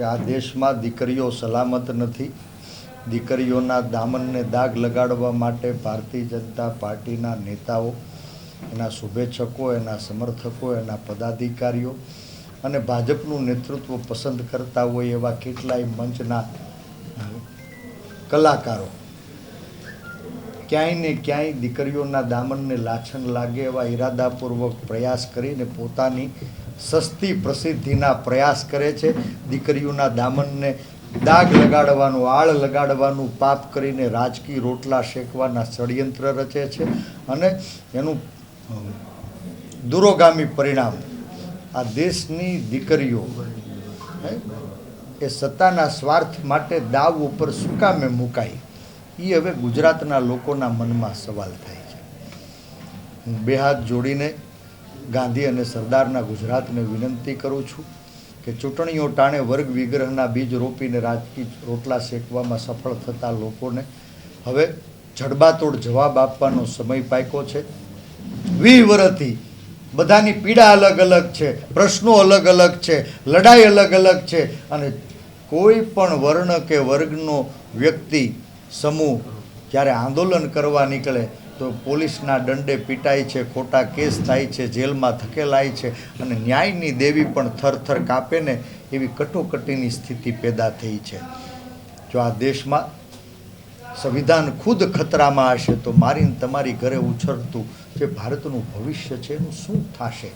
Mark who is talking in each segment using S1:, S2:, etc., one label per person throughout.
S1: કે આ દેશમાં દીકરીઓ સલામત નથી. દીકરીઓના દામનને દાગ લગાડવા માટે ભારતીય જનતા પાર્ટીના નેતાઓ, એના શુભેચ્છકો, એના સમર્થકો, એના પદાધિકારીઓ અને ભાજપનું નેતૃત્વ પસંદ કરતા હોય એવા કેટલાય મંચના કલાકારો. ક્યાંય ને ક્યાંય દીકરીઓના દામનને લાછન લાગે એવા ઈરાદાપૂર્વક પ્રયાસ કરીને પોતાની સસ્તી પ્રસિદ્ધિના પ્રયાસ કરે છે. દીકરીઓના દામનને દાગ લગાડવાનું, આળ લગાડવાનું પાપ કરીને રાજકીય રોટલા શેકવાના ષડયંત્ર રચે છે અને એનું દુરોગામી પરિણામ આ દેશની દીકરીઓ એ સત્તાના સ્વાર્થ માટે દાવ ઉપર સુકામે કામે મુકાઈ એ હવે ગુજરાતના લોકોના મનમાં સવાલ થાય છે. હું બે હાથ જોડીને ગાંધી અને સરદારના ગુજરાતને વિનંતી કરું છું કે ચૂંટણીઓ ટાણે વર્ગ વિગ્રહના બીજ રોપીને રાજકીય રોટલા શેકવામાં સફળ થતા લોકોને હવે જડબાતોડ જવાબ આપવાનો સમય પાક્યો છે. વિવરથી, બધાની પીડા અલગ અલગ છે, પ્રશ્નો અલગ અલગ છે, લડાઈ અલગ અલગ છે અને કોઈ પણ વર્ણ કે વર્ગનો વ્યક્તિ, સમૂહ જ્યારે આંદોલન કરવા નીકળે તો પોલીસના દંડે પીટાય છે, ખોટા કેસ થાય છે, જેલમાં ધકેલાય છે અને ન્યાયની દેવી પણ થરથર કાપે ને એવી કટોકટીની સ્થિતિ પેદા થઈ છે. જો આ દેશમાં સંવિધાન ખુદ ખતરામાં હશે તો મારીને તમારી ઘરે ઉછળતું જે ભારતનું ભવિષ્ય છે એનું શું થશે?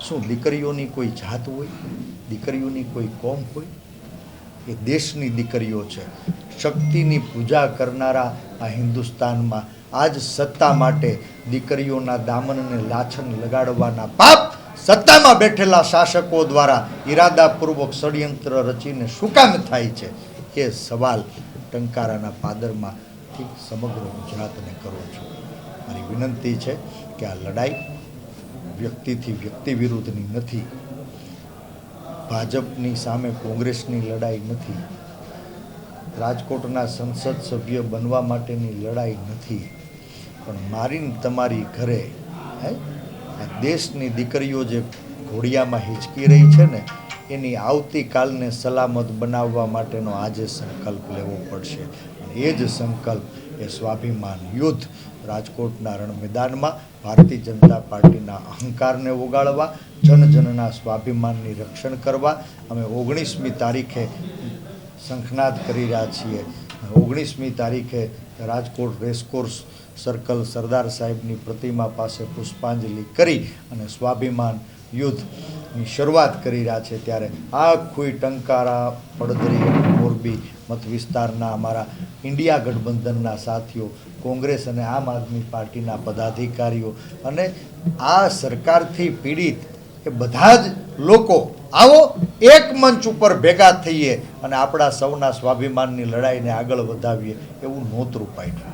S1: શું દીકરીઓની કોઈ જાત હોય? દીકરીઓની કોઈ કોમ હોય? એ દેશની દીકરીઓ છે. શક્તિની પૂજા કરનારા આ હિન્દુસ્તાનમાં આજ સત્તા માટે દીકરીઓના દામનને લાછન લગાડવાના પાપ સત્તામાં બેઠેલા શાસકો દ્વારા ઈરાદાપૂર્વક ષડયંત્ર રચીને શું કામ થાય છે? એ સવાલ ટંકારાના પાદરમાંથી સમગ્ર ગુજરાતને કરું છું. મારી વિનંતી છે કે આ લડાઈ વ્યક્તિથી વ્યક્તિ વિરુદ્ધની નથી. ભાજપની સામે કોંગ્રેસની લડાઈ નથી. રાજકોટના સંસદ સભ્ય બનવા માટેની લડાઈ નથી. પણ મારીને તમારી ઘરે, હે? દેશની દીકરીઓ જે ઘોડિયામાં હિંચકી રહી છે ને, એની આવતીકાલને સલામત બનાવવા માટેનો આજે સંકલ્પ લેવો પડશે. એ જ સંકલ્પ એ સ્વાભિમાન યુદ્ધ રાજકોટના રણ મેદાનમાં ભારતીય જનતા પાર્ટીના અહંકારને ઓગાળવા જન જનના સ્વાભિમાનની રક્ષણ કરવા અમે ઓગણીસમી તારીખે શંખનાદ કરી રહ્યા છીએ. ઓગણીસમી તારીખે રાજકોટ રેસકોર્સ સર્કલ સરદાર સાહેબની પ્રતિમા પાસે પુષ્પાંજલિ કરી અને સ્વાભિમાન યુદ્ધની શરૂઆત કરી રહ્યા છે ત્યારે આખું ટંકારા, પડદરી, મોરબી મત વિસ્તારના અમારા ઇન્ડિયા ગઠબંધનના સાથીઓ, કોંગ્રેસ અને આમ આદમી પાર્ટીના પદાધિકારીઓ અને આ સરકારથી પીડિત એ બધા જ લોકો આવો એક મંચ ઉપર ભેગા થઈએ અને આપણા સૌના સ્વાભિમાનની લડાઈને આગળ વધાવીએ એવું નોતરું પાડ્યું